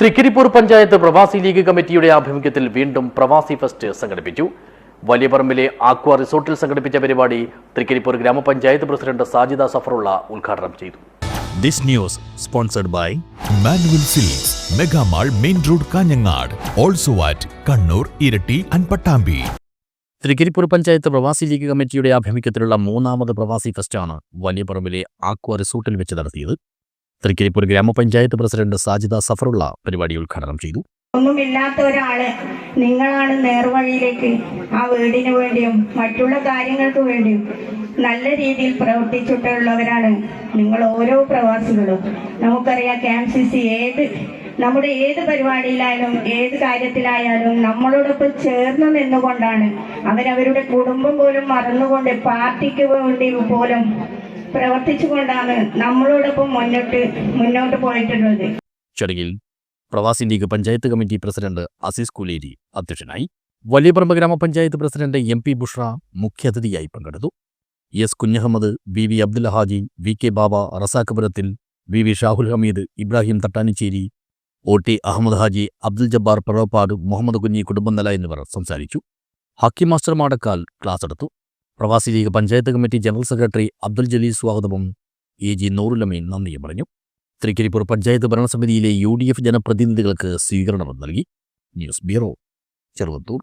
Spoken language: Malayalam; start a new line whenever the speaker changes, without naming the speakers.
തൃക്കരിപ്പൂർ പഞ്ചായത്ത് പ്രവാസി ലീഗ് കമ്മിറ്റിയുടെ ആഭിമുഖ്യത്തിൽ വീണ്ടും പ്രവാസി ഫെസ്റ്റ് സംഘടിപ്പിച്ചു വലിയപറമ്പിലെ ആക്വാ റിസോർട്ടിൽ സംഘടിപ്പിച്ച പരിപാടി തൃക്കരിപ്പൂർ ഗ്രാമപഞ്ചായത്ത് പ്രസിഡന്റ് സാജിദ സഫറുള്ള ഉദ്ഘാടനം ചെയ്തു
This news sponsored by Manual silks Mega Mall, Main Road, Kanyangad. Also at Kannur, Iratti and Patambi.
Trikaripur panchayat Pravasi league കമ്മിറ്റിയുടെ ആഭിമുഖ്യത്തിലുള്ള മൂന്നാമത് പ്രവാസി ഫെസ്റ്റാണ് വലിയപറമ്പിലെ ആക്വ റിസോർട്ടിൽ വെച്ച് നടത്തിയത് തൃക്കരിപ്പൂർ ഗ്രാമപഞ്ചായത്ത് പ്രസിഡന്റ് സാജിദ സഫറുള്ള പരിപാടി ഉദ്ഘാടനം ചെയ്തു.
ഒന്നുമില്ലാത്ത ഒരാൾ നിങ്ങളാണ് നേർവഴിയിലേക്ക് ആ വീടിന് വേണ്ടിയും മറ്റുള്ള കാര്യങ്ങൾക്ക് വേണ്ടിയും നല്ല രീതിയിൽ പ്രവർത്തിച്ചിട്ടുള്ളവരാണ് നിങ്ങൾ ഓരോ പ്രവാസികളും. നമുക്കറിയാം കെ എം സി സി ഏത് നമ്മുടെ ഏത് പരിപാടിയിലായാലും ഏത് കാര്യത്തിലായാലും നമ്മളോടൊപ്പം ചേർന്ന് നിന്നുകൊണ്ടാണ് അവരവരുടെ കുടുംബം പോലും മറന്നുകൊണ്ട് പാർട്ടിക്ക് വേണ്ടി പോലും പ്രവർത്തിച്ചുകൊണ്ടാണ് നമ്മളോടൊപ്പം മുന്നോട്ട് മുന്നോട്ട് പോയിട്ടുള്ളത്.
ചടങ്ങിൽ Pravasi league panchayat committee president Azeez Kuleri അധ്യക്ഷനായി Valiyaparamba gramapanchayat president M P Bushra മുഖ്യാതിഥിയായി പങ്കെടുത്തു. S Kunhahammed V V Abdul Haji V K Baba റസാഖപുരത്തിൽ V V Shahul Hameed Ibrahim Thattanichery O T Ahammed Haji Abdul Jabbar Pravappad Muhammad Kunhi കുടുംബനില എന്നിവർ സംസാരിച്ചു. ഹക്കി മാസ്റ്റർ മാടക്കാൽ ക്ലാസ് എടുത്തു. പ്രവാസി league panchayat committee general secretary Abdul Jaleel സ്വാഗതവും എ ജി നൂറുലമീൻ നന്ദിയും പറഞ്ഞു. തൃക്കരിപ്പൂർ പഞ്ചായത്ത് ഭരണസമിതിയിലെ യു ഡി എഫ് ജനപ്രതിനിധികൾക്ക് സ്വീകരണം നൽകി. News bureau Cheruvathur.